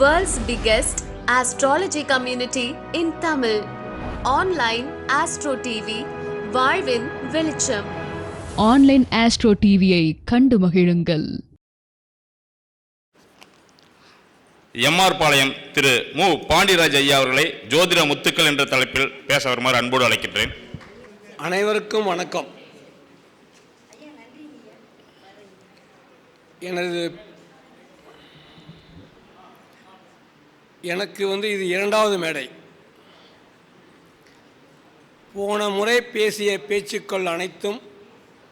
World's biggest astrology community in Tamil. Online Astro TV, வாழ்வின் வெளிச்சம். Online astro டிவியை கண்டு மகிழுங்கள். எம்ஆர் பாளையம் திரு மு. பாண்டியராஜ் ஐயா அவர்களை ஜோதிட முத்துக்கள் என்ற தலைப்பில் பேச வருமாறு அன்போடு அழைக்கின்றேன். அனைவருக்கும் வணக்கம். எனது எனக்கு வந்து இது இரண்டாவது மேடை. போன முறை பேசிய பேச்சுக்கள் அனைத்தும்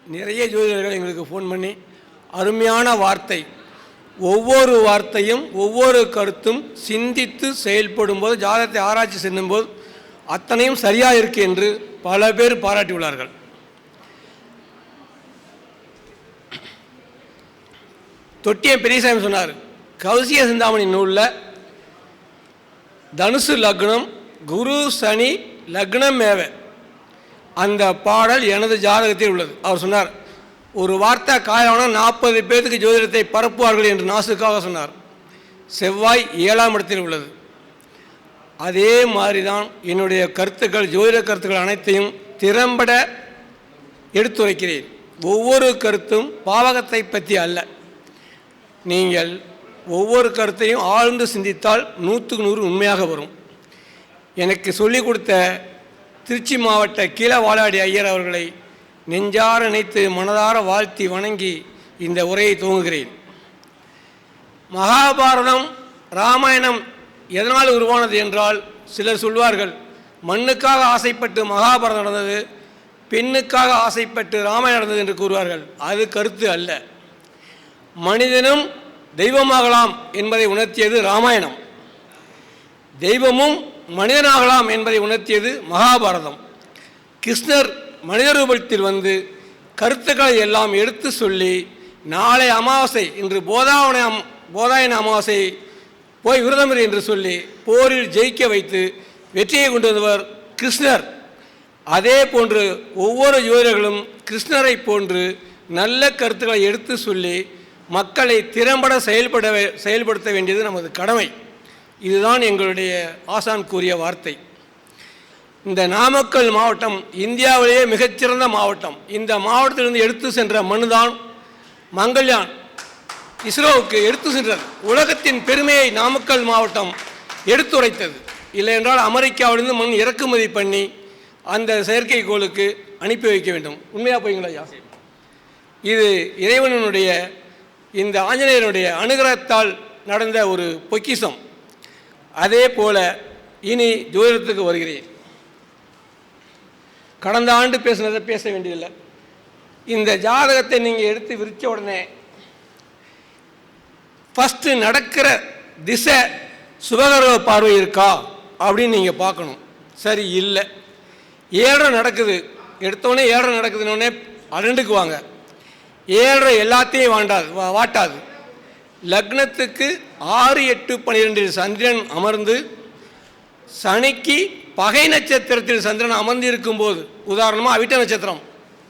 நிறைய ஜோதிடர்கள் எங்களுக்கு ஃபோன் பண்ணி அருமையான வார்த்தை. ஒவ்வொரு வார்த்தையும் ஒவ்வொரு கருத்தும் சிந்தித்து செயல்படும் போது ஜாதகத்தை ஆராய்ச்சி செல்லும்போது அத்தனையும் சரியாக இருக்கு என்று பல பேர் பாராட்டியுள்ளார்கள் தொட்டிய பெரியசாமி சொன்னார் கௌசிய சிந்தாமணி நூலில் தனுசு லக்னம் குரு சனி லக்னம் மேவ அந்த பாடல் எனது ஜாதகத்தில் உள்ளது. அவர் சொன்னார் ஒரு வார்த்தை காயமான நாற்பது பேர்த்துக்கு ஜோதிடத்தை பரப்புவார்கள் என்று நாசுக்காக சொன்னார். செவ்வாய் ஏழாம் இடத்தில் உள்ளது. அதே மாதிரி தான் என்னுடைய கருத்துக்கள் ஜோதிட கருத்துக்கள் அனைத்தையும் திறம்பட எடுத்துரைக்கிறேன். ஒவ்வொரு கருத்தும் பாவகத்தை பற்றி அல்ல. நீங்கள் ஒவ்வொரு கருத்தையும் ஆழ்ந்து சிந்தித்தால் நூற்றுக்கு நூறு உண்மையாக வரும். எனக்கு சொல்லிக் கொடுத்த திருச்சி மாவட்ட கீழவாளாடி ஐயர் அவர்களை நெஞ்சார நினைத்து மனதார வாழ்த்தி வணங்கி இந்த உரையை துவங்குகிறேன். மகாபாரதம் ராமாயணம் எதனால் உருவானது என்றால் சிலர் சொல்வார்கள் மண்ணுக்காக ஆசைப்பட்டு மகாபாரதம் நடந்தது பெண்ணுக்காக ஆசைப்பட்டு ராமாயணம் நடந்தது என்று கூறுவார்கள். அது கருத்து அல்ல. மனிதனும் தெய்வமாகலாம் என்பதை உணர்த்தியது ராமாயணம். தெய்வமும் மனிதனாகலாம் என்பதை உணர்த்தியது மகாபாரதம். கிருஷ்ணர் மனித ரூபத்தில் வந்து கருத்துக்களை எல்லாம் எடுத்து சொல்லி நாளை அமாவாசை இன்று போதாவன அம் போதாயன அமாவாசை போய் விரதமிரு என்று சொல்லி போரில் ஜெயிக்க வைத்து வெற்றியை கொண்டு வந்தவர் கிருஷ்ணர். அதே போன்று ஒவ்வொரு ஜோதிடர்களும் கிருஷ்ணரை போன்று நல்ல கருத்துக்களை எடுத்து சொல்லி மக்களை திறம்பட செயல்பட வே- செயல்படுத்த வேண்டியது நமது கடமை. இதுதான் எங்களுடைய ஆசான் கூறிய வார்த்தை. இந்த நாமக்கல் மாவட்டம் இந்தியாவிலேயே மிகச்சிறந்த மாவட்டம். இந்த மாவட்டத்திலிருந்து எடுத்து சென்ற மனுதான் மங்கள்யான். இஸ்ரோவுக்கு எடுத்து சென்றது உலகத்தின் பெருமையை நாமக்கல் மாவட்டம் எடுத்துரைத்தது. இல்லை என்றால் அமெரிக்காவிலிருந்து மண் இறக்குமதி பண்ணி அந்த செயற்கைக்கோளுக்கு அனுப்பி வைக்க வேண்டும். உண்மையாக போய்ங்களா யாசி இது இறைவனுடைய இந்த ஆஞ்சநேயனுடைய அனுகிரகத்தால் நடந்த ஒரு பொக்கிஷம். அதே போல இனி ஜோதிடத்துக்கு வருகிறேன். கடந்த ஆண்டு பேசுனதை பேச வேண்டியதில்லை. இந்த ஜாதகத்தை நீங்கள் எடுத்து விரித்த உடனே ஃபஸ்ட்டு நடக்கிற திசை சுபகரவ பார்வை இருக்கா அப்படின்னு நீங்கள் பார்க்கணும். சரி இல்லை. ஏழரை நடக்குது. எடுத்தோடனே ஏழரை நடக்குதுன்னொடனே அலண்டுக்குவாங்க ஏழரை எல்லாத்தையும் வாண்டாது வா- வாட்டாது. லக்னத்துக்கு ஆறு எட்டு பன்னிரெண்டில் சந்திரன் அமர்ந்து சனிக்கு பகை நட்சத்திரத்தில் சந்திரன் அமர்ந்து இருக்கும்போது உதாரணமாக அவிட்ட நட்சத்திரம்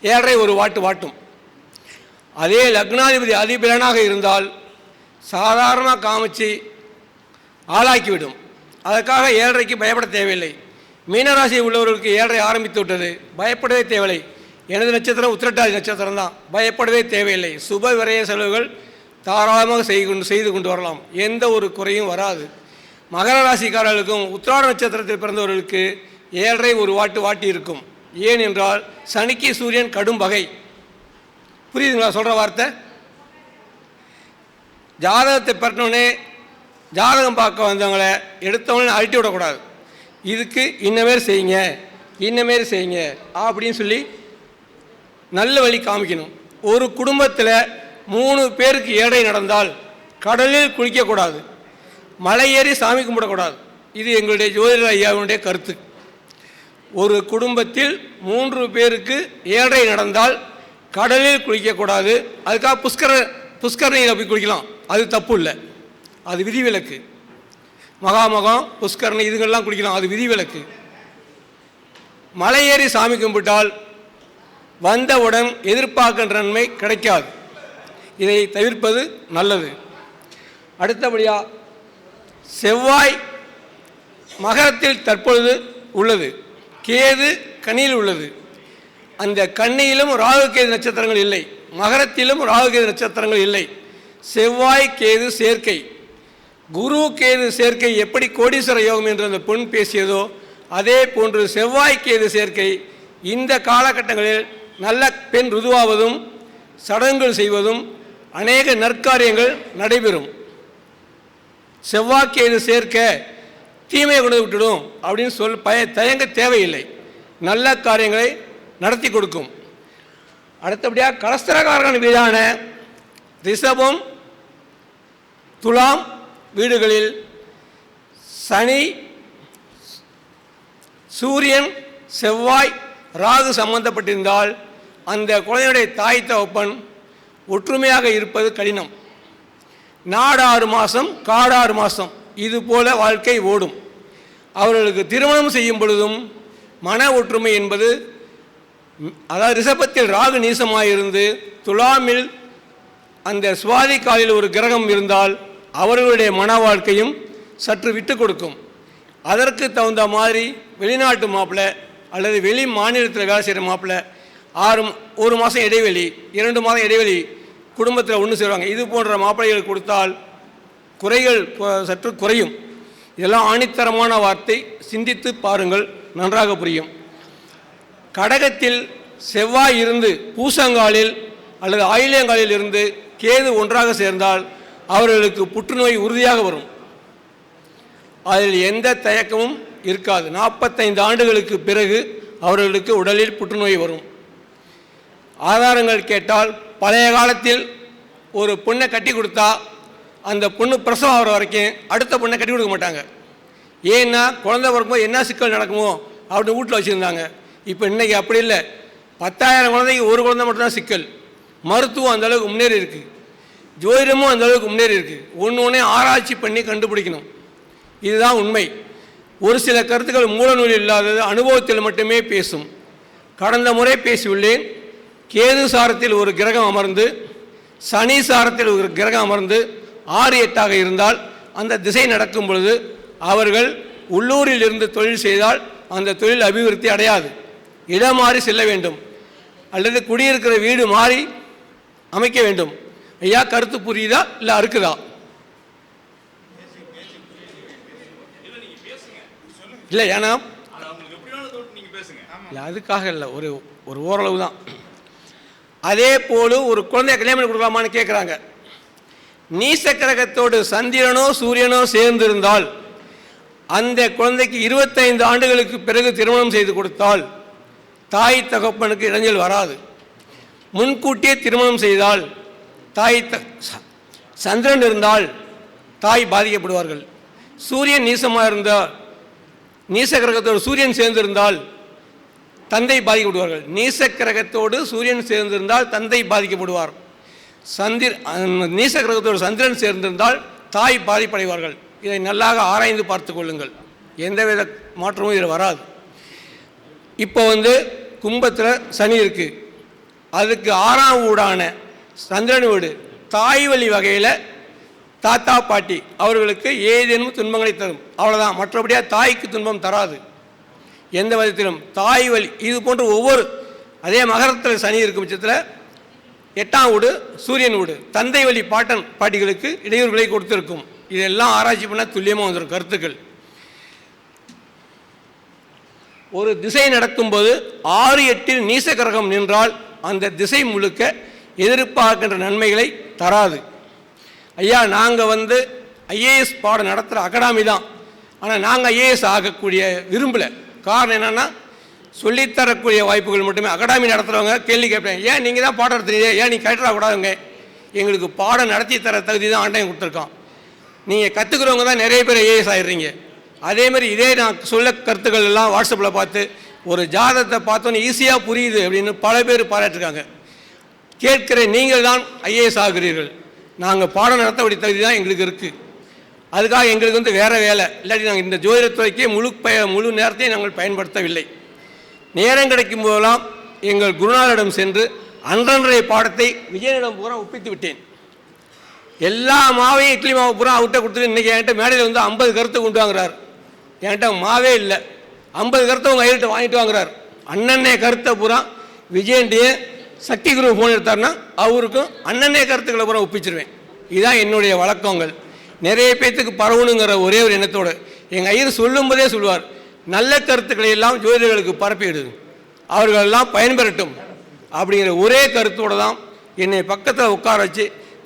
ஏழரை ஒரு வாட்டு வாட்டும். அதே லக்னாதிபதி அதிபலனாக இருந்தால் சாதாரணமாக காமிச்சு ஆளாக்கிவிடும். அதற்காக ஏழரைக்கு பயப்பட தேவையில்லை. மீனராசி உள்ளவர்களுக்கு ஏழரை ஆரம்பித்து விட்டது பயப்படவே தேவையில்லை. எனது நட்சத்திரம் உத்திரட்டாதி நட்சத்திரம் தான். பயப்படவே தேவையில்லை. சுப விரய செலவுகள் தாராளமாக செய்து கொண்டு செய்து கொண்டு வரலாம். எந்த ஒரு குறையும் வராது. மகர ராசிக்காரர்களுக்கும் உத்திராட நட்சத்திரத்தில் பிறந்தவர்களுக்கு ஏழரை ஒரு வாட்டு வாட்டி இருக்கும். ஏன் என்றால் சனிக்கு சூரியன் கடும் பகை. புரியுதுங்களா சொல்கிற வார்த்தை? ஜாதகத்தை பெறணுன்னே ஜாதகம் பார்க்க வந்தவங்கள எடுத்தவங்களே அழட்டி விடக்கூடாது. இதுக்கு இன்னமாரி செய்யுங்க இன்னமாரி செய்யுங்க அப்படின்னு சொல்லி நல்ல வழி காமிக்கணும். ஒரு குடும்பத்தில் மூணு பேருக்கு ஏழை நடந்தால் கடலில் குளிக்கக்கூடாது. மலை ஏறி சாமி கும்பிடக்கூடாது. இது எங்களுடைய ஜோதிடர் ஐயாவினுடைய கருத்து. ஒரு குடும்பத்தில் மூன்று பேருக்கு ஏழை நடந்தால் கடலில் குளிக்கக்கூடாது. அதுக்காக புஷ்கர புஷ்கரணியில் போய் குளிக்கலாம். அது தப்பு இல்லை. அது விதிவிலக்கு. மகாமகம் புஷ்கரணி இதுங்கள்லாம் குளிக்கலாம். அது விதிவிலக்கு. மலை ஏறி சாமி கும்பிட்டால் வந்தவுடன் எதிர்பார்க்கின்ற நன்மை கிடைக்காது. இதை தவிர்ப்பது நல்லது. அடுத்தபடியாக செவ்வாய் மகரத்தில் தற்பொழுது உள்ளது. கேது கனியில் உள்ளது. அந்த கன்னியிலும் ராகு கேது நட்சத்திரங்கள் இல்லை. மகரத்திலும் ராகு கேது நட்சத்திரங்கள் இல்லை. செவ்வாய் கேது சேர்க்கை. குரு கேது சேர்க்கை எப்படி கோடீஸ்வர யோகம் என்று அந்த பொன் பேசியதோ அதே போன்று செவ்வாய் கேது சேர்க்கை இந்த காலகட்டங்களில் நல்ல பெண் ருதுவாவதும் சடங்குகள் செய்வதும் அநேக நற்காரியங்கள் நடைபெறும். செவ்வாய்க்கேது சேர்க்க தீமையை கொண்டு விட்டுடும் அப்படின்னு சொல் பய தயங்க தேவையில்லை. நல்ல காரியங்களை நடத்தி கொடுக்கும். அடுத்தபடியாக கலஸ்தரகாரகன் மீதான ரிஷபம் துலாம் வீடுகளில் சனி சூரியன் செவ்வாய் ராகு சம்பந்தப்பட்டிருந்தால் அந்த குழந்தையுடைய தாய் தகப்பன் ஒற்றுமையாக இருப்பது கடினம். நாடாறு மாதம் காடாறு மாதம் இது போல வாழ்க்கை ஓடும். அவர்களுக்கு திருமணம் செய்யும் பொழுதும் மன ஒற்றுமை என்பது அதாவது ரிஷபத்தில் ராகு நீசமாயிருந்து துலாமில் அந்த சுவாதி காலில் ஒரு கிரகம் இருந்தால் அவர்களுடைய மன வாழ்க்கையும் சற்று விட்டு கொடுக்கும். அதற்கு தகுந்த மாதிரி வெளிநாட்டு மாப்பிள்ளை அல்லது வெளி மாநிலத்தில் வேலை செய்கிற மாப்பிள்ளை ஆறு ஒரு மாதம் இடைவெளி இரண்டு மாதம் இடைவெளி குடும்பத்தில் ஒன்று செய்வாங்க இது போன்ற மாப்பிள்ளைகள் கொடுத்தால் குறைகள் சற்று குறையும். இதெல்லாம் ஆணித்தரமான வார்த்தை. சிந்தித்து பாருங்கள். நன்றாக புரியும். கடகத்தில் செவ்வாய் இருந்து பூசங்காலில் அல்லது ஆயிலியங்காலில் இருந்து கேது ஒன்றாக சேர்ந்தால் அவர்களுக்கு புற்றுநோய் உறுதியாக வரும். அதில் எந்த தயக்கமும் இருக்காது. நாற்பத்தைந்து ஆண்டுகளுக்கு பிறகு அவர்களுக்கு உடலில் புற்றுநோய் வரும். ஆதாரங்கள் கேட்டால் பழைய காலத்தில் ஒரு பொண்ணை கட்டி கொடுத்தா அந்த பொண்ணு பிரசவம் ஆகிற வரைக்கும் அடுத்த பொண்ணை கட்டி கொடுக்க மாட்டாங்க. ஏன்னா குழந்தை பிறக்கும்போது என்ன சிக்கல் நடக்குமோ அப்படின்னு வீட்டில் வச்சுருந்தாங்க. இப்போ இன்றைக்கி அப்படி இல்லை. பத்தாயிரம் குழந்தைக்கு ஒரு குழந்தை மட்டும்தான் சிக்கல். மருத்துவம் அந்தளவுக்கு முன்னேறி இருக்குது ஜோதிடமும் அந்தளவுக்கு முன்னேறி இருக்குது ஒன்று ஒன்றே ஆராய்ச்சி பண்ணி கண்டுபிடிக்கணும். இதுதான் உண்மை. ஒரு சில கருத்துக்கள் மூலநூல் இல்லாதது அனுபவத்தில் மட்டுமே பேசும். கடந்த முறை பேசியுள்ளேன். கேது சாரத்தில் ஒரு கிரகம் அமர்ந்து சனி சாரத்தில் ஒரு கிரகம் அமர்ந்து ஆறு எட்டாக இருந்தால் அந்த திசை நடக்கும் பொழுது அவர்கள் உள்ளூரில் இருந்து தொழில் செய்தால் அந்த தொழில் அபிவிருத்தி அடையாது. இடம் மாறி செல்ல வேண்டும். அல்லது குடியிருக்கிற வீடு மாறி அமைக்க வேண்டும். ஐயா கருத்து புரியுதா இல்லை அறுக்குதா? இல்லை ஏன்னா இல்லை அதுக்காக இல்லை ஒரு ஒரு ஓரளவு தான். அதே போல ஒரு குழந்தைய கல்யாணம் பண்ணி கொடுக்கலாமான்னு கேட்குறாங்க நீச கிரகத்தோடு சந்திரனோ சூரியனோ சேர்ந்திருந்தால் அந்த குழந்தைக்கு இருபத்தைந்து ஆண்டுகளுக்கு பிறகு திருமணம் செய்து கொடுத்தால் தாய் தகப்பனுக்கு இடைஞ்சல் வராது. முன்கூட்டியே திருமணம் செய்தால் தாய் த ச- சந்திரன் இருந்தால் தாய் பாதிக்கப்படுவார்கள். சூரியன் நீசமாக இருந்தால் நீச கிரகத்தோடு சூரியன் சேர்ந்திருந்தால் தந்தை பாதிக்கப்படுவார்கள். நீச கிரகத்தோடு சூரியன் சேர்ந்திருந்தால் தந்தை பாதிக்கப்படுவார். சந்திர அஹ், நீச சந்திரன் சேர்ந்திருந்தால் தாய் பாதிப்படைவார்கள். இதை நல்லாக ஆராய்ந்து பார்த்து கொள்ளுங்கள். எந்தவித மாற்றமும் இதில் வராது. இப்போ வந்து கும்பத்தில் சனி இருக்குது அதுக்கு ஆறாம் வீடான சந்திரன் வீடு தாய் வழி வகையில் தாத்தா பாட்டி அவர்களுக்கு ஏதேனும் துன்பங்களை தரும். அவ்வளோதான் மற்றபடியாக தாய்க்கு துன்பம் தராது. எந்த விதத்திலும் தாய் வழி இது போன்ற ஒவ்வொரு அதே மகரத்தில் சனி இருக்கும் பட்சத்தில் எட்டாம் வீடு சூரியன் வீடு தந்தை வழி பாட்டன் பாட்டிகளுக்கு இடையூறுகளை கொடுத்திருக்கும். இதெல்லாம் ஆராய்ச்சி பண்ணால் துல்லியமாக வந்துடும் கருத்துக்கள். ஒரு திசை நடக்கும்போது ஆறு எட்டில் நீச கிரகம் நின்றால் அந்த திசை முழுக்க எதிர்பார்க்கின்ற நன்மைகளை தராது. ஐயா நாங்கள் வந்து ஐஏஎஸ் பாடம் நடத்துகிற அகாடமி தான். ஆனால் நாங்கள் ஐஏஎஸ் ஆகக்கூடிய விரும்பலை. காரணம் என்னென்னா சொல்லித்தரக்கூடிய வாய்ப்புகள் மட்டுமே. அகாடமி நடத்துகிறவங்க கேள்வி கேட்பேன் ஏன் நீங்கள் தான் பாடம் நடத்துறீங்க? ஏன் நீ கட்டுறக்கூடாதுங்க எங்களுக்கு பாடம் நடத்தி தர தகுதி தான் ஆண்டையும் கொடுத்துருக்கான். நீங்கள் கற்றுக்கிறவங்க தான் நிறைய பேர் ஐஏஎஸ் ஆயிடுறீங்க. அதே மாதிரி இதே நான் சொல்ல கருத்துக்கள் எல்லாம் வாட்ஸ்அப்பில் பார்த்து ஒரு ஜாதகத்தை பார்த்தோன்னே ஈஸியாக புரியுது அப்படின்னு பல பேர் பாராட்டிருக்காங்க. கேட்கிற நீங்கள் தான் ஐஏஎஸ் ஆகிறீர்கள். நாங்கள் பாடம் நடத்தக்கூடிய தகுதி தான் எங்களுக்கு இருக்குது அதுக்காக எங்களுக்கு வந்து வேறு வேலை. இல்லாட்டி நாங்கள் இந்த ஜோதிடத்துறைக்கே முழு பய முழு நேரத்தையும் நாங்கள் பயன்படுத்தவில்லை. நேரம் கிடைக்கும் போதெல்லாம் எங்கள் குருநாதரிடம் சென்று அன்றன்றைய பாடத்தை விஜயனிடம் பூரா ஒப்பித்து விட்டேன். எல்லா மாவையும் இட்லி மாவு பூரா அவர்கிட்ட கொடுத்துட்டு இன்றைக்கி என்கிட்ட மேடையில் வந்து ஐம்பது கருத்து கொண்டு வாங்குறார். என்கிட்ட மாவே இல்லை. ஐம்பது கருத்தை உங்கள் கையிட்ட வாங்கிட்டு வாங்குறார். அண்ணன்னே கருத்தை பூரா விஜயண்டியே சக்தி குரு ஃபோன் எடுத்தார்னா அவருக்கும் அண்ணனே கருத்துக்களை பூரா ஒப்பிச்சிருவேன். இதுதான் என்னுடைய வழக்கங்கள். நிறைய பேர்த்துக்கு பரவணுங்கிற ஒரே ஒரு எண்ணத்தோடு எங்கள் ஐயர் சொல்லும்போதே சொல்லுவார் நல்ல கருத்துக்களை எல்லாம் ஜோதிடர்களுக்கு பரப்பிவிடுது அவர்கள் எல்லாம் பயன்பெறட்டும். அப்படிங்கிற ஒரே கருத்தோடு தான் என்னை பக்கத்தில் உட்கார வச்சு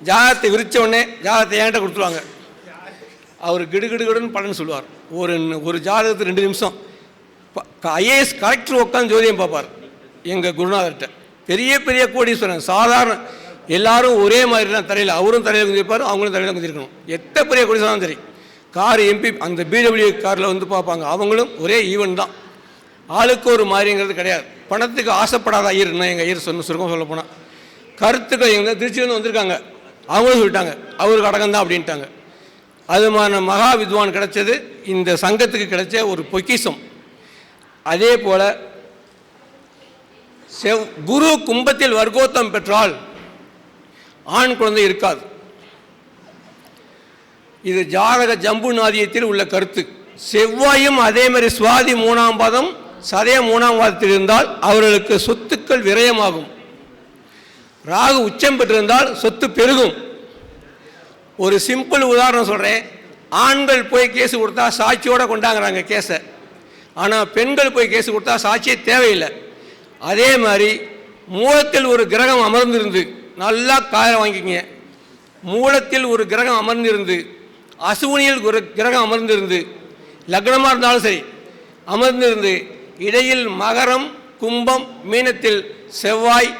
ஜாதகத்தை விரித்த உடனே ஜாதகத்தை என்கிட்ட கொடுத்துருவாங்க. அவர் கிடுகிடுகிடுன்னு பலன் சொல்லுவார். ஒரு ஒரு ஜாதகத்துக்கு ரெண்டு நிமிஷம். ஐஏஎஸ் கலெக்டர் உட்காந்து ஜோதியம் பார்ப்பார். எங்கள் குருநாதர்கிட்ட. பெரிய பெரிய கோடீஸ்வரன் சாதாரண எல்லாரும் ஒரே மாதிரி தான் தரையில் அவரும் தலையில் குதிப்பார் அவங்களும் தலையில் குந்திருக்கணும் எத்தனை பெரிய கோடீஸ்வரன் சரி கார் எம்பி அந்த பிடபிள்யூ காரில் வந்து பார்ப்பாங்க. அவங்களும் ஒரே ஈவன் தான். ஆளுக்கு ஒரு மாதிரிங்கிறது கிடையாது. பணத்துக்கு ஆசைப்படாத ஐயர் என்ன? எங்கள் ஐயர் சொன்ன சுருக்கம் சொல்ல போனால் கருத்துக்கள் எங்கள் திருச்சியிலேருந்து வந்திருக்காங்க. அவங்களும் சொல்லிட்டாங்க. அவருக்கு அடக்கம் தான் அப்படின்ட்டாங்க. அதுமான மகா வித்வான் கிடைச்சது இந்த சங்கத்துக்கு கிடைச்ச ஒரு பொக்கிஷம். அதே போல் செவ் குரு கும்பத்தில் வர்க்கோத்தம் பெற்றால் ஆண் குழந்தை இருக்காது. இது ஜாதக ஜம்பு நாதியத்தில் உள்ள கருத்து. செவ்வாயும் அதே மாதிரி சுவாதி மூணாம் பாதம் சதய மூணாம் பாதத்தில் இருந்தால் அவர்களுக்கு சொத்துக்கள் விரயமாகும். ராகு உச்சம் பெற்றிருந்தால் சொத்து பெருகும். ஒரு சிம்பிள் உதாரணம் சொல்கிறேன் ஆண்கள் போய் கேஸ் கொடுத்தா சாட்சியோடு கொண்டாங்கிறாங்க கேஸை ஆனால் பெண்கள் போய் கேஸ் கொடுத்தா சாட்சியே தேவையில்லை. அதே மாதிரி மூலத்தில் ஒரு கிரகம் அமர்ந்திருந்து நல்லா காய வாங்கிக்கிங்க. மூலத்தில் ஒரு கிரகம் அமர்ந்திருந்து அசுவனியில் ஒரு கிரகம் அமர்ந்திருந்து லக்னமாக இருந்தாலும் சரி அமர்ந்திருந்து இடையில் மகரம் கும்பம் மீனத்தில் செவ்வாய்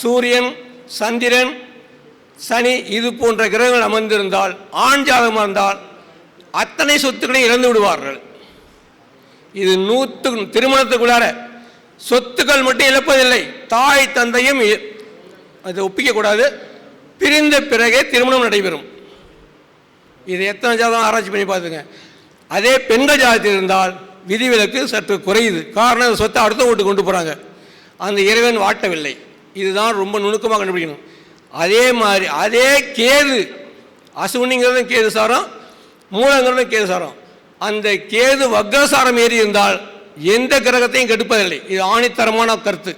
சூரியன் சந்திரன் சனி இது போன்ற கிரகங்கள் அமர்ந்திருந்தால் ஆண் ஜாதகமாக இருந்தால் அத்தனை சொத்துக்களையும் இழந்து விடுவார்கள். இது நூற்று திருமணத்துக்குள்ளார சொத்துக்கள் மட்டும் இழப்பதில்லை. தாய் தந்தையும் அது அதை ஒப்பிக்கக்கூடாது. பிரிந்த பிறகே திருமணம் நடைபெறும். இது எத்தனை ஜாதகம் ஆராய்ச்சி பண்ணி பார்த்துங்க. அதே பெண்கள் ஜாதகத்தில் இருந்தால் விதிவிலக்கு சற்று குறையுது. காரணம் அந்த சொத்தை அடுத்த வீட்டுக்கு கொண்டு போகிறாங்க அந்த இறைவன் வாட்டவில்லை. இதுதான் ரொம்ப நுணுக்கமாக கண்டுபிடிக்கணும். அதே மாதிரி அதே கேது அசுவனிங்கிறதும் கேது சாரம் மூலங்கிறதும் கேது சாரம். அந்த கேது வக்ரசாரம் ஏறி இருந்தால் எந்த கிரகத்தையும் கெடுப்பதில்லை. இது ஆணித்தரமான கருத்து.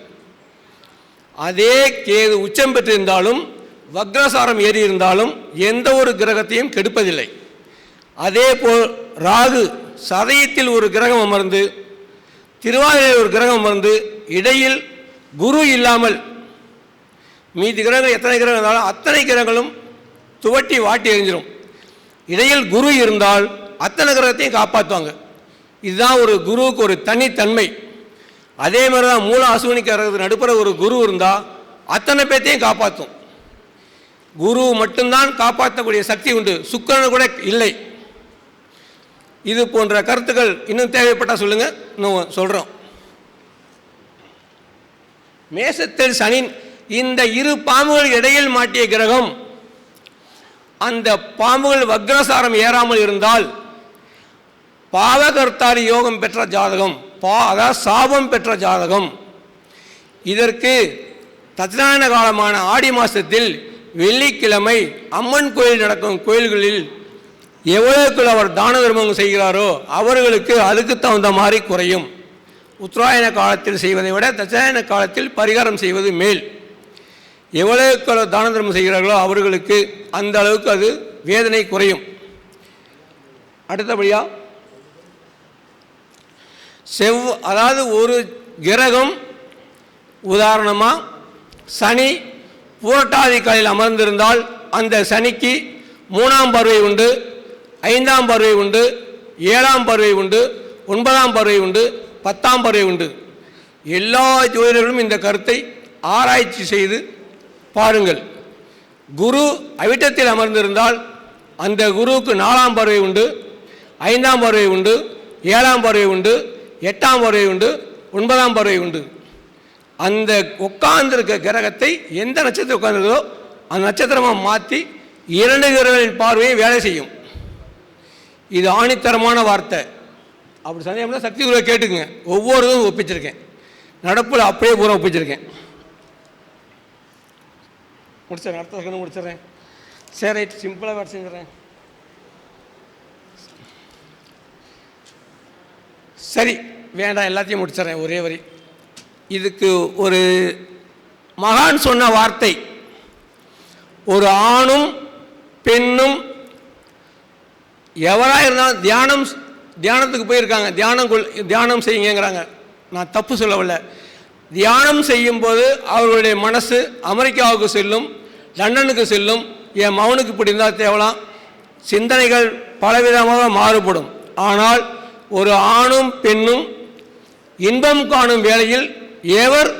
அதே கேது உச்சம் பெற்றிருந்தாலும் வக்ரசாரம் ஏறி இருந்தாலும் எந்த ஒரு கிரகத்தையும் கெடுப்பதில்லை. அதே போல் ராகு சதயத்தில் ஒரு கிரகம் அமர்ந்து திருவாதிரையில் ஒரு கிரகம் அமர்ந்து இடையில் குரு இல்லாமல் மீதி கிரகங்கள் எத்தனை கிரகம் இருந்தாலும் அத்தனை கிரகங்களும் துவட்டி வாட்டி எறிஞ்சிடும் இடையில் குரு இருந்தால் அத்தனை கிரகத்தையும் காப்பாற்றுவாங்க இதுதான் ஒரு குருவுக்கு ஒரு தனித்தன்மை. அதே மாதிரி தான் மூல அசுவனிக்கிறது நடுப்புற ஒரு குரு இருந்தால் அத்தனை பேர்த்தையும் காப்பாற்றும் குரு மட்டும்தான் காப்பாற்றக்கூடிய சக்தி உண்டு. சுக்கரன் கூட இல்லை. இது போன்ற கருத்துக்கள் இன்னும் தேவைப்பட்டால் சொல்லுங்கள் இன்னும் சொல்கிறோம் மேசத்தில் சனி இந்த இரு பாம்புகள் இடையில் மாட்டிய கிரகம் அந்த பாம்புகள் வக்ரசாரம் ஏறாமல் இருந்தால் பாவகர்த்தாரி யோகம் பெற்ற ஜாதகம். பா அதாவது சாபம் பெற்ற ஜாதகம். இதற்கு தட்சிணாயன காலமான ஆடி மாதத்தில் வெள்ளிக்கிழமை அம்மன் கோயில் நடக்கும் கோயில்களில் எவ்வளவுக்கு அவர் தான தர்மம் செய்கிறாரோ அவர்களுக்கு அதுக்கு தகுந்த மாதிரி குறையும். உத்தராயண காலத்தில் செய்வதை விட தட்சாயன காலத்தில் பரிகாரம் செய்வது மேல். எவ்வளவுக்கு அவர் தான தர்மம் செய்கிறார்களோ அவர்களுக்கு அந்த அளவுக்கு அது வேதனை குறையும். அடுத்தபடியாக செவ் அதாவது ஒரு கிரகம் உதாரணமாக சனி பூரட்டாதி காலில் அமர்ந்திருந்தால் அந்த சனிக்கு மூணாம் பறவை உண்டு ஐந்தாம் பறவை உண்டு ஏழாம் பறவை உண்டு ஒன்பதாம் பறவை உண்டு பத்தாம் பறவை உண்டு. எல்லா ஜோதிடர்களும் இந்த கருத்தை ஆராய்ச்சி செய்து பாருங்கள். குரு அவிட்டத்தில் அமர்ந்திருந்தால் அந்த குருவுக்கு நாலாம் பறவை உண்டு ஐந்தாம் பறவை உண்டு ஏழாம் பறவை உண்டு எட்டாம் பறவை உண்டு ஒன்பதாம் பார்வை உண்டு. அந்த உட்கார்ந்திருக்க கிரகத்தை எந்த நட்சத்திரம் உட்கார்ந்துருக்கோ அந்த நட்சத்திரமாக மாற்றி இரண்டு கிரகங்களின் பார்வையை வேலை செய்யும். இது ஆணித்தரமான வார்த்தை. அப்படி சந்தேகம்னா சக்தி குருவை கேட்டுக்குங்க. ஒவ்வொரு இதுவும் ஒப்பிச்சிருக்கேன். நடப்பில் அப்படியே பூரா ஒப்பிச்சிருக்கேன். முடிச்சிடறேன் அடுத்த செகண்ட் முடிச்சிடுறேன். சரி ரைட் சிம்பிளாக வேறு செஞ்சிடறேன். சரி வேண்டாம் எல்லாத்தையும் முடிச்சிடுறேன் ஒரே வரி. இதுக்கு ஒரு மகான் சொன்ன வார்த்தை. ஒரு ஆணும் பெண்ணும் எவராக இருந்தாலும் தியானம் தியானத்துக்கு போயிருக்காங்க. தியானம் கொள் தியானம் செய்யுங்கிறாங்க நான் தப்பு சொல்லவில்லை. தியானம் செய்யும்போது அவர்களுடைய மனசு அமெரிக்காவுக்கு செல்லும் லண்டனுக்கு செல்லும். என் மௌனுக்கு பிடிந்தால் தேவலாம். சிந்தனைகள் பலவிதமாக மாறுபடும். ஆனால் ஒரு ஆணும் பெண்ணும் இன்பம் காணும் வேளையில் எவர்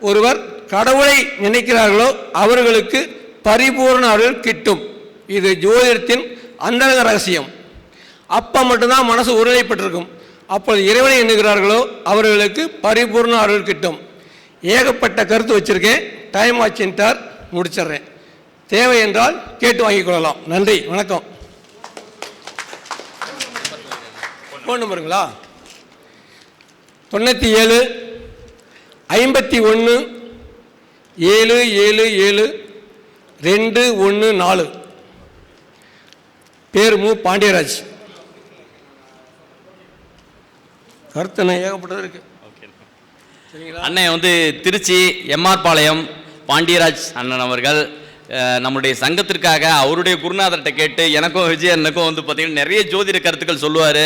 ஒருவர் கடவுளை நினைக்கிறார்களோ அவர்களுக்கு பரிபூர்ண அருள் கிட்டும். இது ஜோதிடத்தின் அந்தரங்க ரகசியம். அப்போ மட்டும்தான் மனசு உறுதிப்பட்டிருக்கும் அப்பொழுது இறைவனை எண்ணுகிறார்களோ அவர்களுக்கு பரிபூர்ண அருள் கிட்டும். ஏகப்பட்ட கருத்து வச்சுருக்கேன். டைம் ஆச்சுன்ட்டார் முடிச்சிடுறேன். தேவை என்றால் கேட்டு வாங்கிக் கொள்ளலாம். நன்றி வணக்கம். ஃபோன் நம்பருங்களா தொண்ணூற்றி ஏழு ஐம்பத்தி ஒன்று ஏழு ஏழு ஏழு ரெண்டு ஒன்று நாலு. பேர் மு. பாண்டியராஜ். கருத்து என்ன ஏகப்பட்டது இருக்கு. சரிங்களா? அண்ணன் வந்து திருச்சி எம்ஆர் பாளையம் பாண்டியராஜ் அண்ணன் அவர்கள். நம்முடைய சங்கத்திற்காக அவருடைய குருநாதர்கிட்ட கேட்டு எனக்கும் விஜய் அண்ணனுக்கும் வந்து பார்த்தீங்கன்னா நிறைய ஜோதிட கருத்துக்கள் சொல்லுவார்.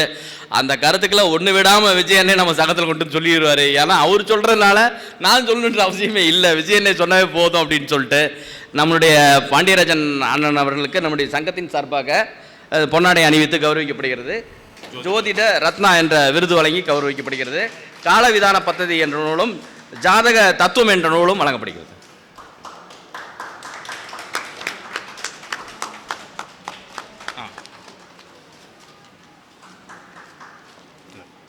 அந்த கருத்துக்களை ஒன்று விடாமல் விஜய் அண்ணே நம்ம சங்கத்தில் கொண்டு வந்து சொல்லிடுவார். ஏன்னா அவர் சொல்கிறதுனால நான் சொல்லணுன்ற அவசியமே இல்லை. விஜய் அண்ணே சொன்னாவே போதும் அப்படின்னு சொல்லிட்டு நம்மளுடைய பாண்டியராஜன் அண்ணன் அவர்களுக்கு நம்முடைய சங்கத்தின் சார்பாக பொன்னாடை அணிவித்து கௌரவிக்கப்படுகிறது. ஜோதிட ரத்னா என்ற விருது வழங்கி கௌரவிக்கப்படுகிறது. காலவிதான பദ്ധதி என்ற நூலும் ஜாதக தத்துவம் என்ற நூலும் வழங்கப்படுகிறது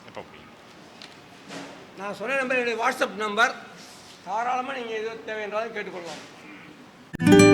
எப்போ முடியும் நான் சொன்ன நம்பர் என்னுடைய வாட்ஸ்அப் நம்பர். தாராளமாக நீங்கள் எது தேவை என்றாலும் கேட்டுக்கொள்ளலாம்.